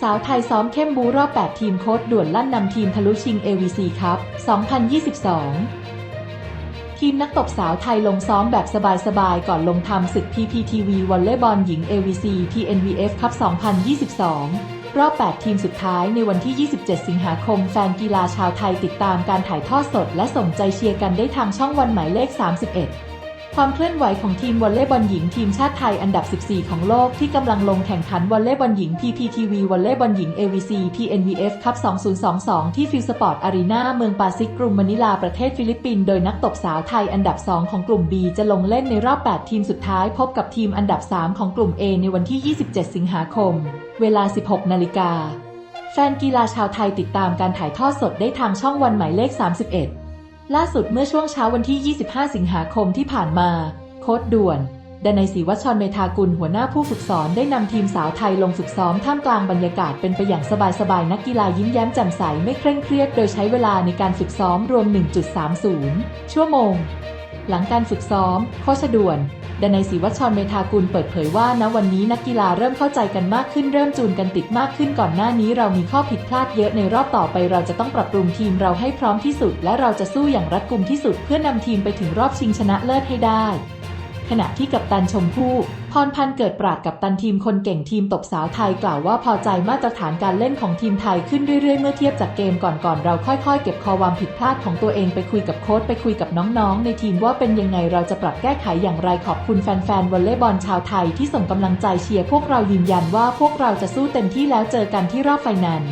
สาวไทยซ้อมเข้มบูรอบ 8 ทีมโค้ดด่วนลั่นนำทีมทะลุชิง AVC ครับ 2022 ทีมนักตบสาวไทยลงซ้อมแบบสบายๆ ก่อนลงทำศึก PPTV วอลเลย์บอลหญิง AVC TNVF ครับ 2022 รอบ 8 ทีมสุดท้ายในวันที่ 27 สิงหาคม แฟนกีฬาชาวไทยติดตามการถ่ายทอดสด และส่งใจเชียร์กันได้ทางช่องวันหมายเลข 31 ความเคลื่อนไหวของทีมวอลเลย์บอลหญิงทีมชาติไทยอันดับ 14 ของโลกที่กำลังลงแข่งขันวอลเลย์บอลหญิง PPTV วอลเลย์บอลหญิง AVC TNVF คัพ2022 ที่ฟิลสปอร์ตอารีนาเมืองปาซิกกรุงมะนิลาประเทศฟิลิปปินส์โดยนักตบสาวไทยอันดับ 2 ของกลุ่ม B จะลงเล่นในรอบ 8 ทีมสุดท้ายพบกับทีมอันดับ 3 ของกลุ่ม A ในวันที่ 27 สิงหาคม เวลา 16 นาฬิกาแฟนกีฬาชาวไทยติดตามการถ่ายทอดสดได้ทางช่องวันหมายเลข 31 ล่าสุดเมื่อช่วงเช้าวันที่ 25 สิงหาคมที่ผ่านมา โค้ดด่วนดนายศรีวัชรเมธากุลหัวหน้าผู้ฝึกสอนได้นำทีมสาวไทยลงฝึกซ้อมท่ามกลางบรรยากาศเป็นไปอย่างสบายๆ นักกีฬายิ้มแย้มแจ่มใสไม่เคร่งเครียด โดยใช้เวลาในการฝึกซ้อมรวม 1.30 ชั่วโมง หลังการฝึกซ้อมโค้ชด่วน ดนัยศรีวัชรเมธากุลเปิดเผยว่าณวันนี้นักกีฬาเริ่มเข้าใจกันมากขึ้นเริ่มจูนกันติดมากขึ้นก่อนหน้านี้เรามีข้อผิดพลาดเยอะในรอบต่อไปเราจะต้องปรับปรุงทีมเราให้พร้อมที่สุด และเราจะสู้อย่างรัดกุมที่สุด เพื่อนำทีมไปถึงรอบชิงชนะเลิศให้ได้ ขณะที่กัปตันชมพู่พรพันธ์เกิดปราดกับตันทีมคนเก่งทีมตบสาวไทยกล่าวว่าพอใจมาตรฐานการเล่นของทีมไทยขึ้นเรื่อยๆ เมื่อเทียบจากเกมก่อนๆ เราค่อยๆ เก็บคอความผิดพลาดของตัวเองไปคุยกับโค้ชไปคุยกับน้องๆ ในทีมว่าเป็นยังไงเราจะปรับแก้ไขอย่างไรขอบคุณแฟนๆวอลเลย์บอลชาวไทยที่ส่งกำลังใจเชียร์พวกเรายืนยันว่าพวกเราจะสู้เต็มที่แล้วเจอกันที่รอบไฟนอล